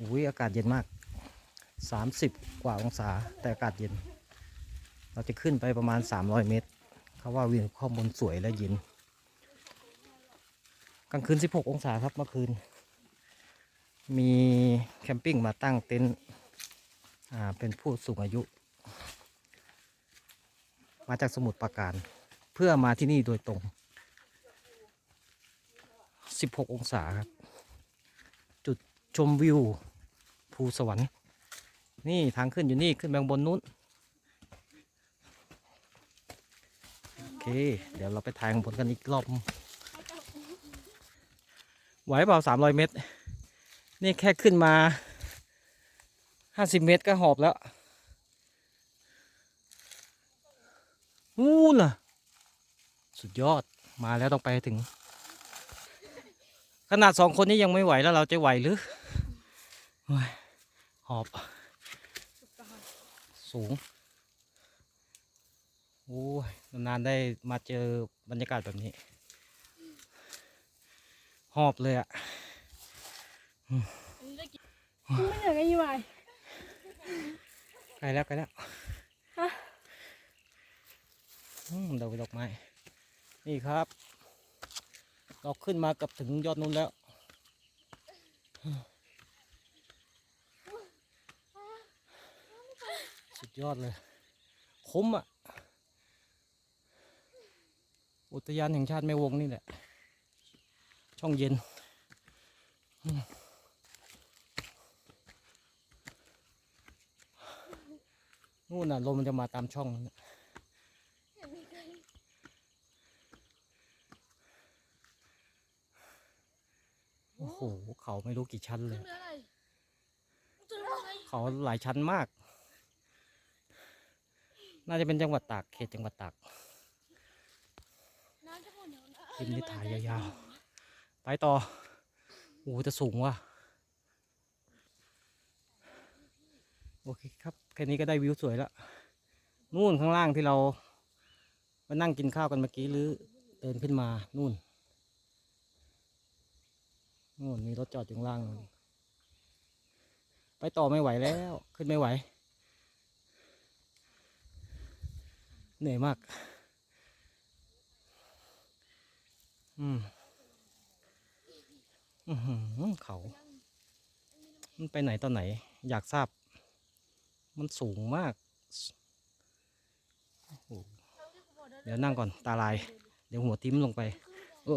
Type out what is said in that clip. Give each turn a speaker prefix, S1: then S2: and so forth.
S1: อุ้ยอากาศเย็นมากสามสิบกว่าองศาแต่อากาศเย็น เราจะขึ้นไปประมาณ 300 เมตร เขาว่าวิวข้างบนสวยและเย็น กลางคืน 16 องศาครับเมื่อคืน มีแคมปิ้งมาตั้งเต็นท์อ่าเป็นผู้สูงอายุ มาจากสมุทรปราการ เพื่อมาที่นี่โดยตรง 16 องศาครับ ชมวิว ภูสวรรค์ นี่ทางขึ้นอยู่นี่ขึ้นไปบนนู้น โอเค เดี๋ยวเราไปถ่ายข้างบนกันอีกรอบ ไหวเปล่าสามร้อยเมตร นี่แค่ขึ้นมาห้าสิบเมตรก็หอบแล้วนู่นน่ะ สุดยอดมาแล้วต้องไปถึง ขนาดสองคนนี้ยังไม่ไหวแล้วเราจะไหวหรือ หอบสูงโอ้ยนานๆได้มาเจอบรรยากาศแบบนี้ หอบเลยอะ
S2: ไม่เหนื่อยกันยี่วาย
S1: ใกล้แล้วใกล้แล้ว
S2: ฮะ
S1: อืมดอกดอกไม้ นี่ครับ เราขึ้นมากับถึงยอดนู้นแล้ว สุด ยอดเลย คุ้มอะ อุทยานแห่งชาติแม่วงนี่แหละ ช่องเย็นอืมนู่นน่ะลมมันจะมาตามช่องนั่นน่ะโอ้โห เขาไม่รู้กี่ชั้นเลย
S2: เรืออะไรเรืออะไร
S1: เขาหลายชั้นมาก น่าจะเป็นจังหวัดตากเขตจังหวัดตาก
S2: น้ำจะหมดแล้วนะ
S1: คลิปนี้ถ่ายยาวๆ ไปต่อโอ้โหจะสูงว่ะ โอเคครับ แค่นี้ก็ได้วิวสวยแล้ว นู่นข้างล่างที่เรามานั่งกินข้าวกันเมื่อกี้หรือเดินขึ้นมานู่น นู่นมีรถจอดอยู่ข้างล่างนู่นไปต่อไม่ไหวแล้ว ขึ้นไม่ไหว เหนื่อยมาก อืมอือหือเขามันไปไหนตอนไหน อยากทราบ มันสูงมาก เดี๋ยวนั่งก่อน ตาลาย เดี๋ยวหัวทิ้มลงไป โอ้